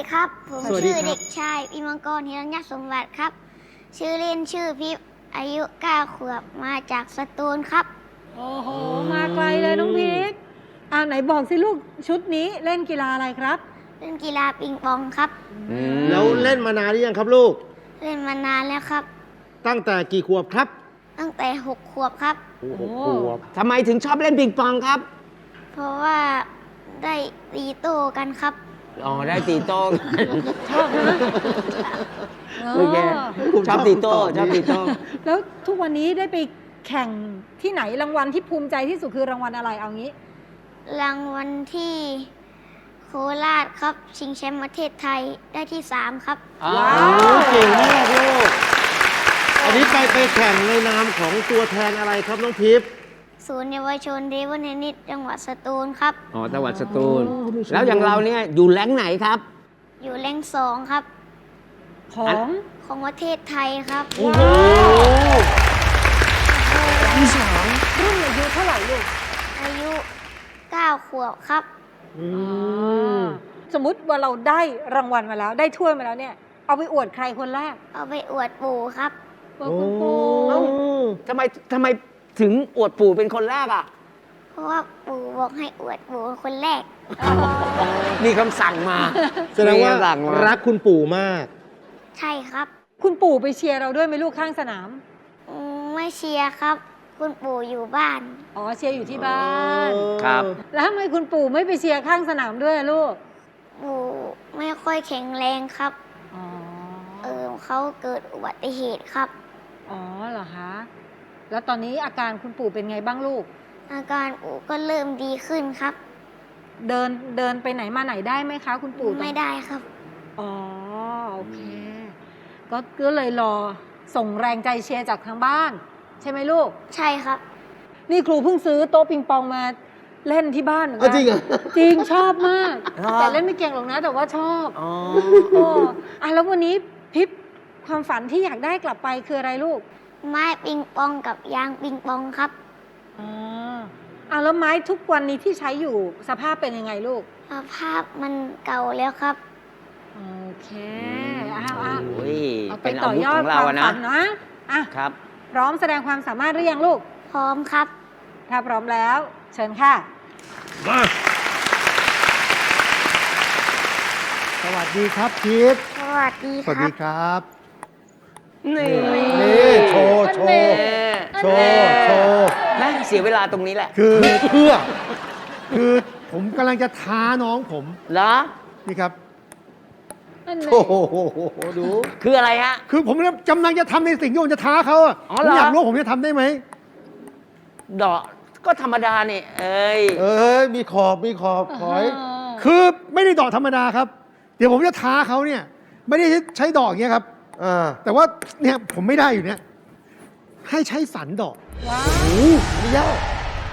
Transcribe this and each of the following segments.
ดีครับ ผมสวัสดีชื่อครับ เด็กชายอิมังกรฮิรัญญสมบัติครับ ชื่อเล่นชื่อพิบอายุ9ขวบมาจากสตูลครับ โอ้โห มาไกลเลยน้องพีกอ่าไหนบอกสิลูกชุดนี้เล่นกีฬาอะไรครับ เล่นกีฬาปิงปองครับแล้วเล่นมานานหรือยังครับลูก เล่นมานานแล้วครับ ตั้งแต่กี่ขวบครับตั้งแต่ 6 ขวบครับ โอ้โหโอ้ขวบ ทำไมถึงชอบเล่นปิงปองครับ เพราะว่าได้ตีโต้กันครับ อ๋อได้ตีโต้ชอบนะเอโอเคอชอบตีโต้ชอบตีโต้แล้วทุกวันนี้ได้ไปแข่งที่ไหนรางวัลที่ภูมิใจที่สุดคือรางวัลอะไรเอางี้ รางวัลที่โคราชครับ ชิงแชมป์ประเทศไทยได้ที่ 3 ครับ ว้าโอ้เก่งมากลูกอันนี้ไปไปแข่งในนามของตัวแทนอะไรครับน้องพิพย์ ศูนย์เยาวชนเดวอนเทนนิสจังหวัดสตูลครับ อ๋อจังหวัดสตูลแล้วอย่างเราเนี่ยอยู่แหล่งไหนครับ อยู่แรงสองครับ ของของประเทศไทยครับ โอ้โหรุ่นอายุเท่าไหร่ลูกอายุ 9 ขวบครับ อืมสมมติว่าเราได้รางวัลมาแล้ว ได้ถ้วยมาแล้วเนี่ย เอาไปอวดใครคนแรกเอาไปอวดปู่ครับอวดคุณปู่โอ้ทำไมทำไม ถึงอวดปู่เป็นคนแรกอะ เพราะว่าปู่บอกให้อวดปู่คนแรก มีคำสั่งมาแสดงว่ามีคำสั่งมารักคุณปู่มาก ใช่ครับคุณปู่ไปเชียร์เราด้วยไหมลูกข้างสนาม อืมไม่เชียร์ครับ คุณปู่อยู่บ้าน อ๋อเชียร์อยู่ที่บ้าน ครับ แล้วทำไมคุณปู่ไม่ไปเชียร์ข้างสนามด้วยอะลูก ปู่ไม่ค่อยแข็งแรงครับ อ๋อ เออเขาเกิดอุบัติเหตุครับ อ๋อเหรอคะ แล้วตอนนี้อาการคุณปู่เป็นไงบ้างลูก อาการปู่ก็เริ่มดีขึ้นครับ เดินเดินไปไหนมาไหนได้ไหมคะคุณปู่ตอนไม่ได้ครับ อ๋อโอเค ก็ก็เลยรอส่งแรงใจเชียร์จากทางบ้าน ใช่ไหมลูก ใช่ครับ นี่ครูเพิ่งซื้อโต๊ะปิงปองมาเล่นที่บ้านเหมือนเอากัจริงเหรอจริงชอบมากเหรอแต่เล่นไม่เก่งหรอกนะ แต่ว่าชอบอ๋อโอ้อะแล้ววันนี้พิบความฝันที่อยากได้กลับไปคืออะไรลูก ไม้ปิงปองกับยางปิงปองครับ อ๋ออะแล้วไม้ทุกวันนี้ที่ใช้อยู่สภาพเป็นยังไงลูก สภาพมันเก่าแล้วครับ โอเคอ้าวอ้าวโอ้ยเอาไปเป็นต่อาอวุธยอขดองคเราวามอะนะฝันนะอะครับ พร้อมแสดงความสามารถหรือยังลูก พร้อมครับ ถ้าพร้อมแล้ว เชิญค่ะ มาสวัสดีครับพีทสวัสดีสวัสครัดีบ ครับ นี่นี่โชว์โชว์โชว์โชว์แม่เสียเวลาตรงนี้แหละ คือเพื่อ คือผมกำลังจะท้าน้องผมเหรอ นี่ครับโอ้โหดู คืออะไรฮะ คือผมกำลังจะทำในสิ่งที่ผมจะท้าเขาอ๋อผเหรมออยากรู้ผมจะทำได้ไหมดอกก็ธรรมดาเนี่ยเอ้ย เอ้ย มีขอบ มีขอบถอยคือไม่ได้ดอกธรรมดาครับ เดี๋ยวผมจะท้าเขาเนี่ย ไม่ได้ใช้ดอกอย่างเงี้ยครับ แต่ว่าเนี่ยผมไม่ได้อยู่เนี่ย ให้ใช้สันดอกว้าวโอ้อันนี้ยาก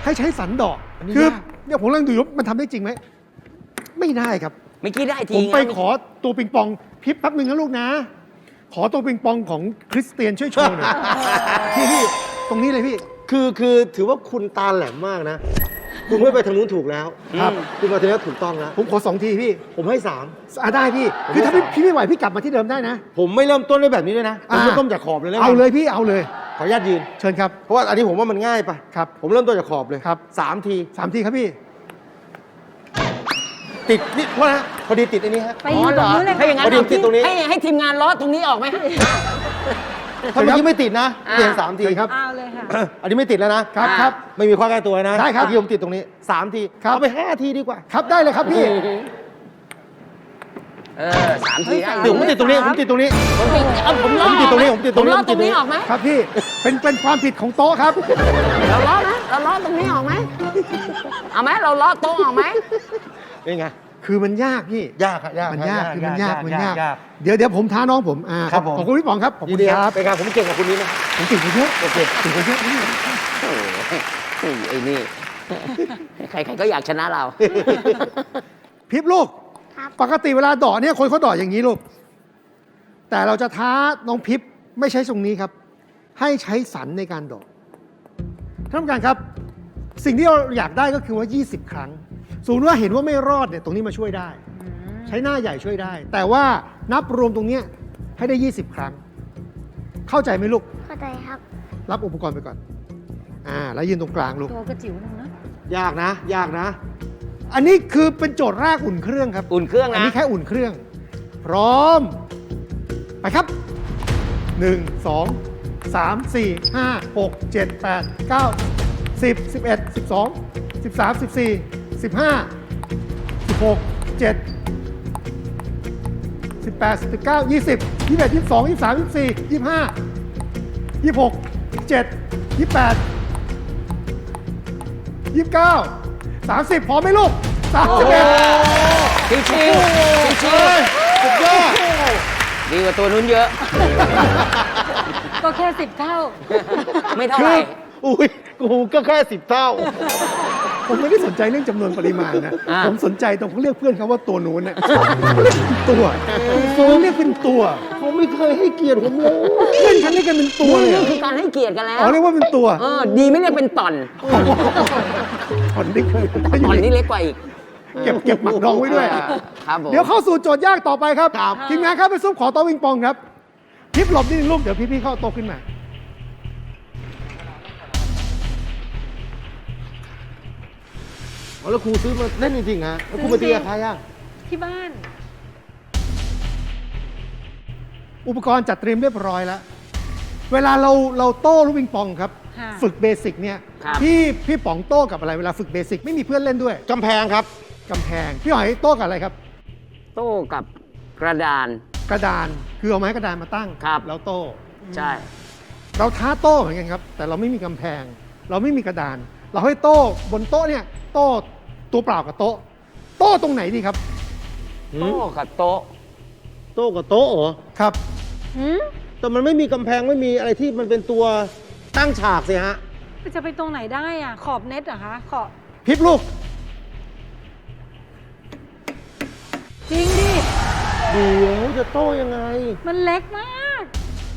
ให้ใช้สันดอกอันนี้คือยาก เนี่ยผมกำลังดูว่ามันทำได้จริงไหมไม่ได้ครับ เมื่อกี้ได้ทีผมไปงั้นขอตัวปิงปองพิบแป๊บหนึ่งนะลูกนะ ขอตัวปิงปองของคริสเตียนช่วยโชว์หน่อยพี่พี่ตรงนี้เลยพี่ คือคือถือว่าคุณตาแหลมมากนะ คุณไม่ไปทางนู้นถูกแล้วครับ คุณมาทางนี้ถูกต้องแล้ว ผมขอสองทีพี่ผมให้สาม อะได้พี่ ผมคือถ้าให้พี่สามพี่ไม่ไหวพี่กลับมาที่เดิมได้นะ ผมไม่เริ่มต้นด้วยแบบนี้ด้วยนะผมอ่า เริ่มต้นจากขอบเลยแล้วกันเอาเลยพี่เอาเลย ขออนุญาตยืน เชิญครับ เพราะว่าอันนี้ผมว่ามันง่ายไปครับ ผมเริ่มต้นจากขอบเลยครับ สามทีสามทีครับพี่ ติดนี่ว่านะพอดีติดอันนี้ฮะ ไปอยู่ตรงนู้นเลยถ้าอย่างนั้นพอดีติดตรงนี้ ให้ให้ทีมงานล้อตรงนี้ออกไหม ถ้าเมื่อกี้ไม่ติดนะอ่าเปลี่ยนสามทีเชิญครับ เอาเลยค่ะ อันนี้ไม่ติดแล้วนะครับครับไม่มีข้อแก้ตัวนะได้ครับเมื่อกี้ผมติดตรงนี้สามทีครับเอาไปห้าทีดีกว่าครับได้เลยครับพี่เออสามทีได้เฮ้ยเดี๋ยวผมติดตรงนี้ผมติดตรงนี้ ผมติดเอาผมล้อผมติดตรงนี้ผมติดตรงนี้ล้อผมตติรดตรงนี้งนี้ ออกไหมครับพี่เป็นเป็นความผิดของโต๊ะครับ เราล้อไหมเราล้อตรงนี้ออกไหมเอาไหมเราล้อโต๊ะออกไหมเป็นไง คือมันยากพี่ ยากครับยากมันครับยากคือมันยากมันยากยาก เดี๋ยวเดี๋ยวผมท้าน้องผมอ่าครับผม ขอบคุณพี่ป๋องครับขอบยิคุนณดีคครัรับบเป็นการผมเก่งกว่าคุณนี้นะผมติดไปเยอะโอเคติดไปเยอะนี่โอ้โหไอ้นี่ ใครๆก็อยากชนะเรา พิบลูกครับ ปกติเวลาดอเนี่ยคนเขาดออย่างนี้ลูก แต่เราจะท้าน้องพิบไม่ใช้ตรงนี้ครับ ให้ใช้สันในการดอท่านผู้การครับ สิ่งที่เราอยากได้ก็คือว่า 20 ครั้ง สมมติว่าเห็นว่าไม่รอดเนี่ยตรงนี้มาช่วยได้ ใช้หน้าใหญ่ช่วยได้ แต่ว่านับรวมตรงเนี้ยให้ได้ 20 ครั้ง เข้าใจไหมลูก เข้าใจครับ รับอุปกรณ์ไปก่อน อ่า แล้วยืนตรงกลางลูก ตัวกระจิ๋วนึงนะ ยากนะ ยากนะ อันนี้คือเป็นโจทย์แรกอุ่นเครื่องครับ อุ่นเครื่องอันนะนี้แค่อุ่นเครื่อง พร้อม ไปครับ 1 2 3 4 5 6 7 8 9 10 11 12 13 14 15 16 7 18 19 20 21 22 23 24 25 26 27 28 29 30พร้อมไหมลูก31ชิวชิวชิวสุดยอดดีกว่าตัวนู้นเยอะ ก็แค่สิบเท่า ไม่เท่าไหร่ อุ้ยกูก็แค่สิบเท่า ผมไม่ได้สนใจเรื่องจำนวนปริมาณนะ อ่า ผมสนใจตรงเขาเรียกเพื่อนเขาว่าตัวนู้นเนี่ยตัวผมเรียกเป็นตัวเขาไม่เคยให้เกียรติผมเลยเพื่อนฉันเรียกกันเป็นตัวเลยนี่อะคือการให้เกียรติกันแล้ว อ๋อเรียกว่าเป็นตัวเออ ดีไม่เรียกเป็นต่อน ผ่อนได้เคยต่อนนี่เล็กกว่าอีกเก็บเก็บหมักดองไว้ด้วย ครับผมเดี๋ยวเข้าสู่โจทย์ยากต่อไปครับครับทีมงานครับไปซุปขอโต๊ะวิงปองครับ พิบหลบนิดนึงลูกเดี๋ยวพี่ๆเข้าโต๊ะขึ้นมา อ๋อแล้วครูซื้อมาเล่นจริงๆฮะแล้วครูมาตีกับใครอะที่บ้าน อุปกรณ์จัดเตรียมเรียบร้อยแล้ว เวลาเราเราโต้ลูกวิงปองครับ ค่ะ ฝึกเบสิกเนี่ยครับ พี่พี่ป๋องโต้กับอะไรเวลาฝึกเบสิกไม่มีเพื่อนเล่นด้วยกำแพงครับ กำแพงพี่หอยโต้กับอะไรครับ โต้กับกระดาน กระดานคือเอาไม้กระดานมาตั้งครับ แล้วโต้ ใช่ เราท้าโต้เหมือนกันครับ แต่เราไม่มีกำแพง เราไม่มีกระดาน เราให้โต้บนโต๊ะเนี่ย โต้ตัวเปล่ากับโต๊ะ โต้ตรงไหนดีครับ โต้กับโต๊ะ โต๊ะกับโต๊ะเหรอ ครับ หืมแต่มันไม่มีกำแพงไม่มีอะไรที่มันเป็นตัวตั้งฉากสิฮะจะไปตรงไหนได้อะ ขอบเน็ตเหรอคะ ขอบ พลิบลูก จริงดิ เดี๋ยวจะโต้ยังไง มันเล็กมาก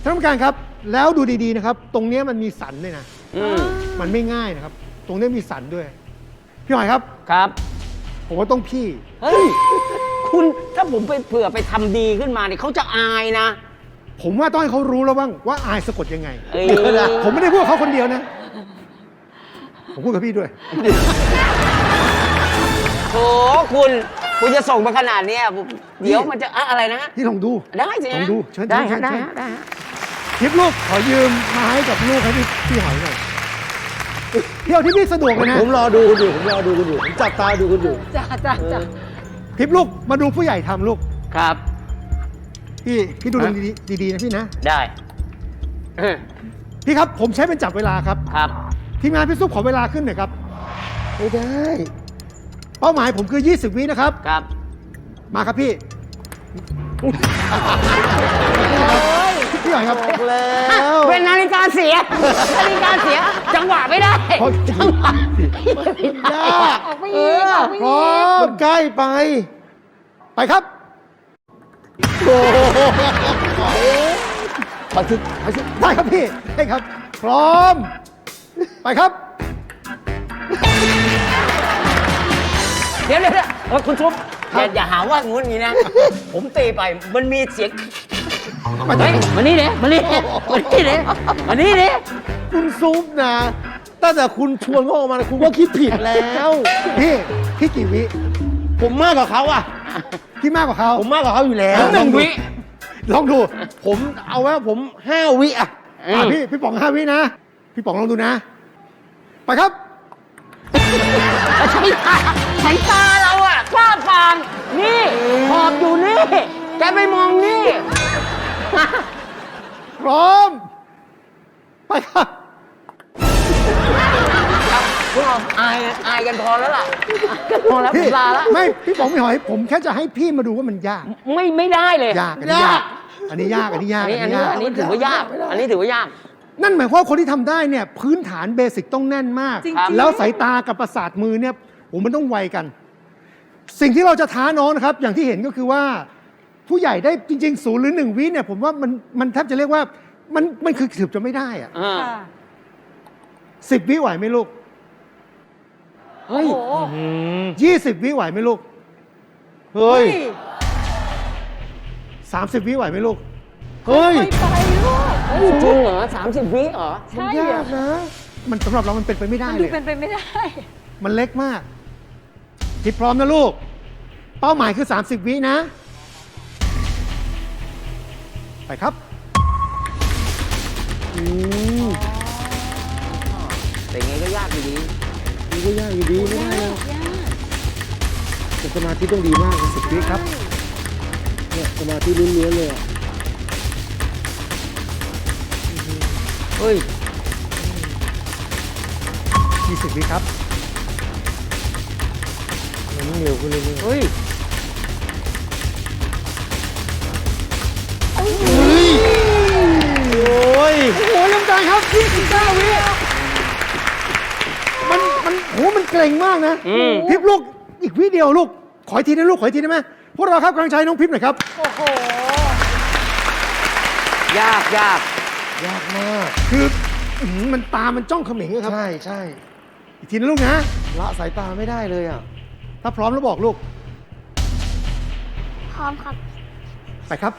ท่านผู้การครับ แล้วดูดีๆนะครับ ตรงเนี้ยมันมีสันด้วยนะ อืม มันไม่ง่ายนะครับต รงเนี้ยมีสันด้วย พี่หอยครับ ครับ ผมว่าต้องพี่ เฮ้ย คุณถ้าผมไปเผื่อไปทำดีขึ้นมาเนี่ยเขาจะอายนะ ผมว่าต้องให้เขารู้แล้วบ้างว่าอายสะกดยังไง เอ้ย ผมไม่ได้พูดกับเขาคนเดียวนะ ผมพูดกับพี่ด้วย โถคุณ คุณจะส่งมาขนาดเนี้ยผมเดี๋ยวมันจะอะอะไรนะ พี่ลองดูได้สิลองดูเชิญได้เชิฮะญได้เชิญฮะได้ฮะคลิปลูกขอยืมไม้กับลูกให้พี่พี่หอยหน่อย เที่ยวที่พี่สะดวกเลยนะผมรอดูคุณอยู่ผมรอดูคุณอยู่ผมจับตาดูคุณอยู่ จ้าจ้าจ้าคลิปลูกมาดูผู้ใหญ่ทำลูก ครับ พี่พี่ดูฮะดีๆดีๆนะพี่นะ ได้เออพี่ครับผมใช้เป็นจับเวลาครับ ครับ ทีมงานพี่ซุปขอเวลาขึ้นหน่อยครับ ไม่ได้ เป้าหมายผมคือ 20 วินะครับ ครับ มาครับพี่พี่หอยครับบอกแล้ว เป็นนาฬิกาเสีย นาฬิกาเสีย จังหวะไม่ได้ขอจังหวะไม่ได้ยากออกไปอีกออกไปพร้อีอกมันใกล้ไป ไปครับโอ้โหขอทิศขอทิศได้ครับพี่ได้ครับ พร้อม ไปครับ เดี๋ยวเดี๋ยวเดี๋ยวเออคุณชุบครัอย่าบอย่าหาว่างูนอย่างนี้นะ ผมตีไปมันมีเสียง มาจากเฮ้ยมานี่เด้มานี่มานี่เด้มานี่เด้ คุณซุปนะ ตั้งแต่คุณชวนเขาออกมานะคุณก็คิดผิดแล้ว พี่พี่กี่วิ ผมมากกว่าเขาอะพี่มากกว่าเขาผมมากกว่าเขาอยู่แล้วหนึ่งวิลองดู ผมเอาไว้ว่าผมห้าวิอะอะพี่พี่ป๋องห้าวินะ พี่ป๋องลองดูนะ ไปครับ ใช้ตาใช้ตาเราอะกล้าฟังนี่ขอบอยู่นี่ แกไปมองนี่ พร้อม ไปครับ พวกเราอายอายกันพอแล้วล่ะพอแล้วพี่ลาละไม่พี่ป๋องพี่หอย ผมแค่จะให้พี่มาดูว่ามันยาก ไม่ไม่ได้เลยยากอันนี้ยาก อันนี้ยากอันนี้ยากอันนี้อันนี้อันนี้ถือว่ายาก อันนี้ถือว่ายาก นั่นหมายความว่าคนที่ทำได้เนี่ยพื้นฐานเบสิกต้องแน่นมาก แล้วสายตากับประสาทมือเนี่ยโอ้มันต้องไวกัน สิ่งที่เราจะท้าน้องนะครับ อย่างที่เห็นก็คือว่า ผู้ใหญ่ได้จริงๆศูนย์หรือหนึ่งวิเนี่ยผมว่ามันมันแทบจะเรียกว่ามันมันคือถือจะไม่ได้อะอะ สิบวิไหวไหมลูกเฮ้ยโอ้โหยี่สิบวิไหวไหมลูกเฮ้ย30วิไหวไหมลูกเฮ้ยไปลูกเฮ้ยจริงเหรอสามสิบวิเหรอใช่ยากนะ มันสำหรับเรามันเป็นไปไม่ได้มันเลดูย เป็นไปไม่ได้ มันเล็กมากทิพพร้อมนะลูก เป้าหมายคือ 30 วินะ ไปครับอื อยู่ดีนี่ก็ยากอยู่ดีไม่ได้นะยากแต่สมาธิต้องดีมากสิบวิครับเนี่ยสมาธิล้วนๆเลยอะเฮ้ย20วิครับมันต้องเร็วขึ้นเรื่อยเฮ้ยๆโอ้ยโอ้โหลำการครับ29วิมันมัน โหมันเกรงมากนะอืม พิบลูกอีกวิเดียวลูก ขออีกทีนะลูก ขออีกทีได้ไหมพวกเราครับกำลังใจน้องพิบหน่อยครับ โอ้โห ยากยากยากมาก คืออื้อหือมันตามันจ้องเขม็งอะครับ ใช่ใช่อีกทีนะลูกนะ ละสายตาไม่ได้เลยอะ ถ้าพร้อมแล้วบอกลูก พร้อมครับ ไปครับ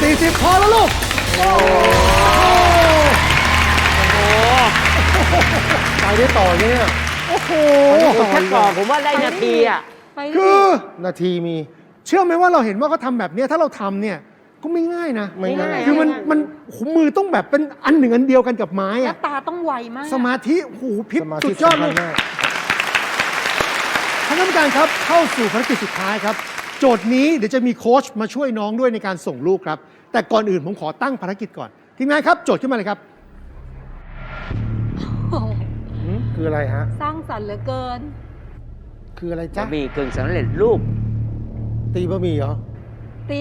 40 พอแล้วลูก โอ้โหไปได้ต่อเนี่ย โอ้โห แค่ต่อผมว่าได้นาทีอะ ไปดิคือนาทีมี เชื่อไหมว่าเราเห็นว่าเขาทำแบบนี้ถ้าเราทำเนี่ยก็ไม่ง่ายนะ ไม่ง่าย คือมันมันหูมือต้องแบบเป็นอันหนึ่งอันเดียวกันกับไม้แลตาต้องไวมาก สมาธิหูพิบสุดยอดเลยท่านกรรมการครับเข้าสู่ภารกิจสุดท้ายครับ โจทย์นี้เดี๋ยวจะมีโค้ชมาช่วยน้องด้วยในการส่งลูกครับ แต่ก่อนอื่นผมขอตั้งภารกิจก่อน ทีมงานครับ โจทย์ขึ้นมาเลยครับ โอ้โหหืมคืออะไรฮะ สร้างสรรค์เหลือเกิน คืออะไรจะจ๊ะ มีกึ่งสำเร็จรูป ตีบะหมี่เหรอ ตี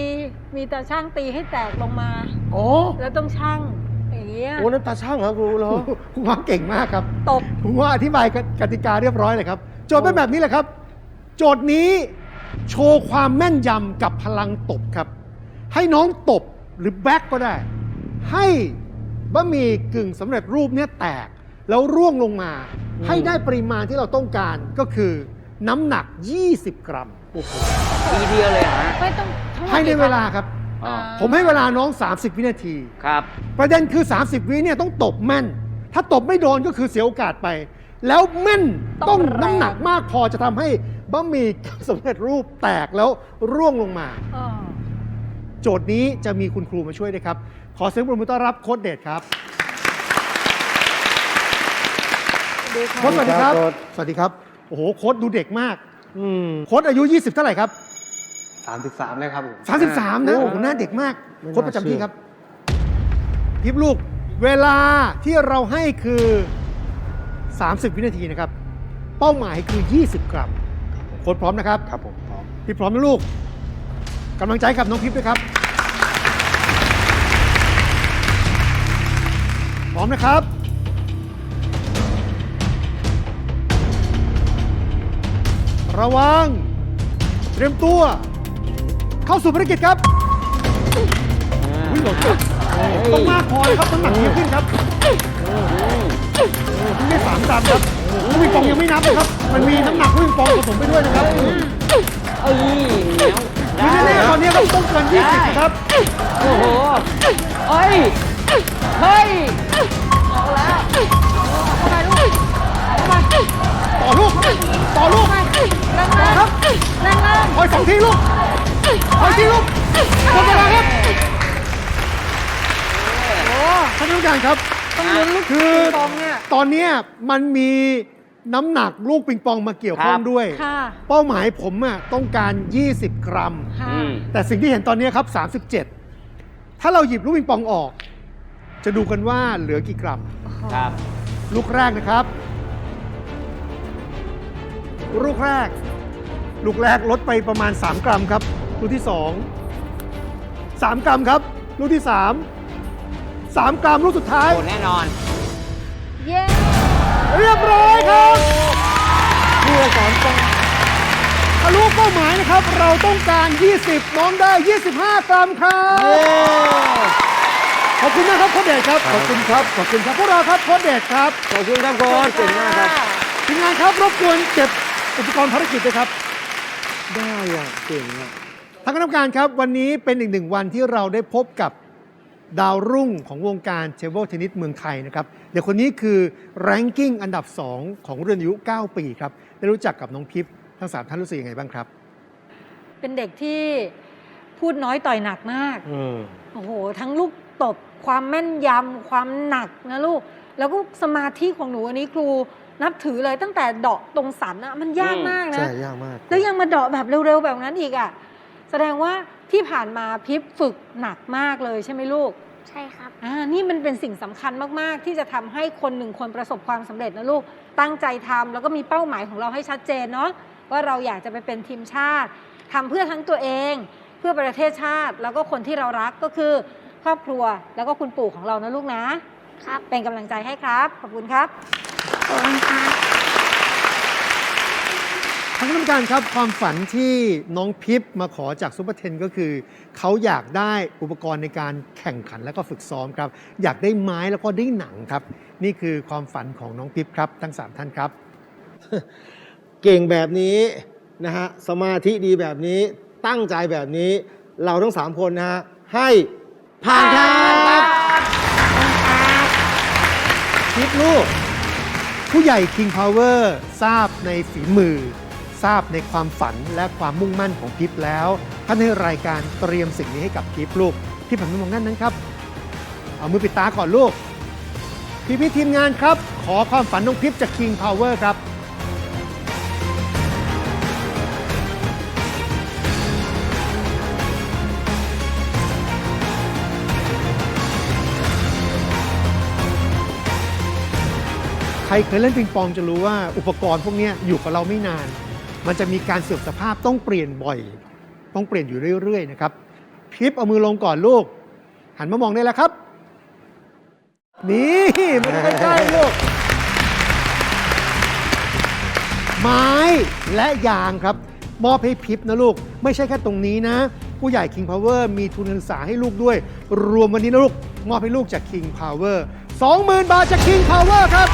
มีตาช่างตีให้แตกลงมา อ๋อ แล้วต้องช่างอย่างเงี้ยโอ้นั่นตาช่างเหรอครูเหรอผมว่าเก่งมากครับ ตบ ผมว่าอธิบายกติกาเรียบร้อยเลยครับ โจทย์เป็นแบบนี้แหละครับ โจทย์นี้ โชว์ความแม่นยำกับพลังตบครับ ให้น้องตบหรือแบ็กก็ได้ ให้บะหมี่กึ่งสำเร็จรูปเนี่ยแตก แล้วร่วงลงมา ให้ได้ปริมาณที่เราต้องการก็คือน้ำหนัก 20 กรัม ทีเดียวเลยเหรอฮะไม่ต้องทั้งมดให้ในเวลาครับ อ๋อผมให้เวลาน้อง 30 วินาที ครับ ประเด็นคือ 30 วิเนี่ยต้องตบแม่น ถ้าตบไม่โดนก็คือเสียโอกาสไป แล้วแม่นต้องน้ำหนักมากพอจะทำให้ บะหมี่สำเร็จรูปแตกแล้วร่วงลงมาอ่าโจทย์นี้จะมีคุณครูมาช่วยด้วยครับ ขอเสียงปรบมือต้อนรับโค้ดเดชครับ ดูโค้ดสวัสดีครับโค้ชสวัสดีครับ โอ้โห โค้ดดูเด็กมาก อืม โค้ดอายุ 20 เท่าไหร่ครับ 33เลยครับผม33 นะโอ้โหหน้าเด็กมาก ไม่น่า โค้ดประจำที่เชื่อครับ ทิปลูก เวลาที่เราให้คือ 30 วินาทีนะครับ เป้าหมายคือ 20 กรัม โค้ดพร้อมนะครับ ครับผมพร้อมพี่พร้อมนะลูกกำลังใจกับน้องพิพด้วยครับ พร้อมนะครับ ระวัง เตรียมตัว เข้าสู่ภารกิจครับวิ่งหลดต้องมากพอนะครับน้ำหนักเยอะขึ้นครับวิ่งได้สามตันครับ ลูกปิงปองยังไม่นับนะครับ มันมีน้ำหนักลูกปิงปองผสมไปด้วยนะครับเอ้ยเหนียวคือแน่ๆตอนนี้เราต้องเกิน20นะครับ โอ้โหเอ้ย เฮ้ยต่อลูก ต่อลูกแรงๆครับแรงคอยสองทีลูกคอยทีลูกหมดเวลาครับท่านผู้การครับๆ ต้องลุ้นลูกคือปิงปองเนี่ยตอนเนี้ยมันมีน้ำหนักลูกปิงปองมาเกี่ยวข้องครับด้วย ค่ะเป้าหมายผมอะต้องการ 20 กรัม ค่ะอืม แต่สิ่งที่เห็นตอนนี้ครับ 37 ถ้าเราหยิบลูกปิงปองออก จะดูกันว่าเหลือกี่กรัม ครับ ลูกแรกนะครับ ลูกแรก ลูกแรกลดไปประมาณ 3 กรัมครับ ลูกที่ 2 3 กรัมครับ ลูกที่ 3 3 กรัมลูกสุดท้ายโอ้แน่นอน เย้เรียบร้อยครับผู้สอนต้องทะลุเป้าหมายนะครับ เราต้องการ 20 น้องได้ 25 กรัมครับขอบคุณนะครับโค้ชเดชครับ ขอบคุณครับ ขอบคุณครับพวกเราครับโค้ชเดชครับ ขอบคุณครับโค้ชเก่งมากครับทีมงานครับรบกวนเก็บอุปกรณ์ภารกิจด้วยครับ ได้อะเก่งอะทางคณะกรรมการครับ วันนี้เป็นอีกหนึ่งวันที่เราได้พบกับ ดาวรุ่งของวงการเทเบิลเทนนิสเมืองไทยนะครับเดี๋ยวคนนี้คือแรงกิ้งอันดับ 2 ของรุ่นอายุ 9 ปีครับ ได้รู้จักกับน้องพิพทั้ง 3 ท่านรู้สึกยังไงบ้างครับ เป็นเด็กที่พูดน้อยต่อยหนักมากเออโอ้โห ทั้งลูกตบความแม่นยำความหนักนะลูก แล้วก็สมาธิของหนูอันนี้ครูนับถือเลยตั้งแต่เดาะตรงสันอะมันยากมากนะใช่ยากมาก แล้วยังมาเดาะแบบเร็วๆแบบนั้นอีกอะแสดงว่า ที่ผ่านมาพิบฝึกหนักมากเลยใช่ไหมลูกใช่ครับ อ่านี่มันเป็นสิ่งสำคัญมาก ๆ ที่จะทำให้คนหนึ่งคนประสบความสำเร็จนะลูก ตั้งใจทำแล้วก็มีเป้าหมายของเราให้ชัดเจนเนาะว่าเราอยากจะไปเป็นทีมชาติทำเพื่อทั้งตัวเอง เพื่อประเทศชาติ แล้วก็คนที่เรารักก็คือ ครอบครัวแล้วก็คุณปู่ของเรานะลูกนะ ครับเป็นกำลังใจให้ครับ ขอบคุณครับ ขอบคุณครับ ทางคณะกรรมการครับความฝันที่น้องพิพมาขอจากซูเปอร์เทนก็คือ เขาอยากได้อุปกรณ์ในการแข่งขันและก็ฝึกซ้อมครับ อยากได้ไม้แล้วก็ได้หนังครับ นี่คือความฝันของน้องพิพครับ ทั้งสามท่านครับ เก่งแบบนี้นะฮะสมาธิดีแบบนี้ตั้งใจแบบนี้ เราทั้งสามคนนะฮะให้ผ่านครับพิพลูก ผู้ใหญ่ King Power ทราบในฝีมือ ทราบในความฝันและความมุ่งมั่นของพิพแล้วท่านให้รายการเตรียมสิ่งนี้ให้กับพิพลูกพี่ผันไม่มองนั่นนั้นครับ เอามือปิดตาก่อนลูก พี่พี่ทีมงานครับ ขอความฝันน้องพิพจาก King Power ครับใครเคยเล่นปิงปองจะรู้ว่าอุปกรณ์พวกนี้อยู่กับเราไม่นาน มันจะมีการเสื่อมสภาพต้องเปลี่ยนบ่อย ต้องเปลี่ยนอยู่เรื่อยๆนะครับพิบเอามือลงก่อนลูก หันมามองได้แล้วครับ นี่มันใกล้ๆลูก ไม้และยางครับ มอบให้พิบนะลูก ไม่ใช่แค่ตรงนี้นะ ผู้ใหญ่ King Power มีทุนการศึกษาให้ลูกด้วย รวมวันนี้นะลูก มอบให้ลูกจาก King Power 20,000 บาทจาก King Power ครับ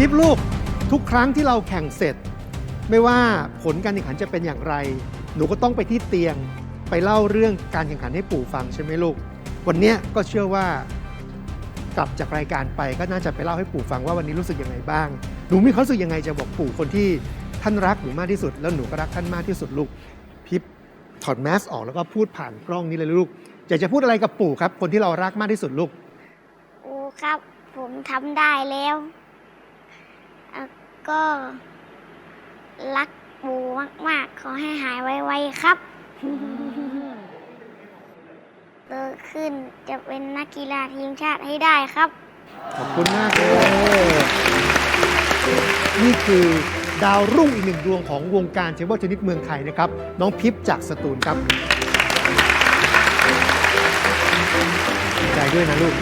พิบลูกทุกครั้งที่เราแข่งเสร็จ ไม่ว่าผลการแข่งขันจะเป็นอย่างไร หนูก็ต้องไปที่เตียง ไปเล่าเรื่องการแข่งขันให้ปู่ฟังใช่ไหมลูก วันนี้ก็เชื่อว่ากลับจากรายการไปก็น่าจะไปเล่าให้ปู่ฟังว่าวันนี้รู้สึกยังไงบ้าง หนูมีความรู้สึกยังไงจะบอกปู่คนที่ท่านรักหนูมากที่สุด แล้วหนูก็รักท่านมากที่สุดลูก พิบถอดแมสออกแล้วก็พูดผ่านกล้องนี้เลยลูกอยากจะพูดอะไรกับปู่ครับ คนที่เรารักมากที่สุดลูกอูครับ ผมทำได้แล้ว ก็ รักปูมากๆ ขอให้หายไวๆครับโตขึ้นจะเป็นนักกีฬาทีมชาติให้ได้ครับ ขอบคุณมากเลยนี่คือดาวรุ่งอีกหนึ่งดวงของวงการเทเบิลเทนนิสเมืองไทยนะครับ น้องพิพจากสตูลครับดีใจด้วยนะลูก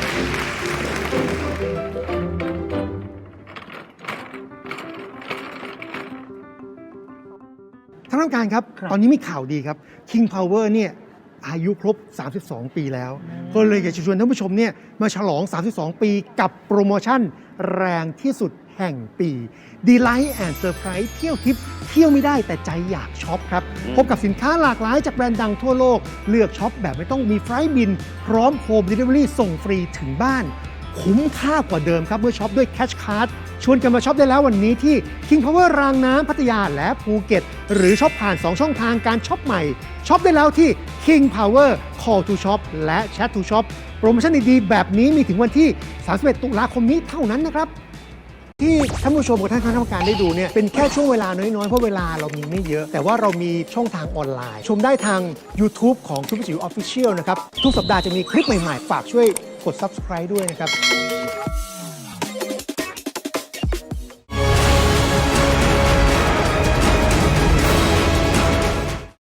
านผู้การครับ ตอนนี้มีข่าวดีครับ King Power เนี่ยอายุครบ 32 ปีแล้ว ก็เลยอยากจะชวนท่านผู้ชมเนี่ยมาฉลอง 32 ปีกับโปรโมชั่นแรงที่สุดแห่งปี Delight and Surprise เที่ยวทิปเที่ยวไม่ได้แต่ใจอยากช็อปครับพบกับสินค้าหลากหลายจากแบรนด์ดังทั่วโลก เลือกช็อปแบบไม่ต้องมีไฟล์บิน พร้อมโฮม Delivery ส่งฟรีถึงบ้าน คุ้มค่ากว่าเดิมครับเมื่อช็อปด้วยแคชคาร์ดชวนกันมาช็อปได้แล้ววันนี้ที่ King Power รางน้ำพัทยาและภูเก็ต หรือช็อปผ่าน 2 ช่องทางการช็อปใหม่ช็อปได้แล้วที่ King Power Call to Shop และ Chat to Shop โปรโมชั่นดีๆแบบนี้มีถึงวันที่ 31 ตุลาคมนี้เท่านั้นนะครับ ที่ท่านผู้ชมกับท่านคณะกรรมการได้ดูเนี่ยเป็นแค่ช่วงเวลาน้อยๆ เพราะเวลาเรามีไม่เยอะ แต่ว่าเรามีช่องทางออนไลน์ ชมได้ทาง YouTube ของชุดจิ๋วออฟฟิเชียลนะครับทุกสัปดาห์จะมีคลิปใหม่ๆ ฝากช่วย กด subscribe ด้วยนะครับ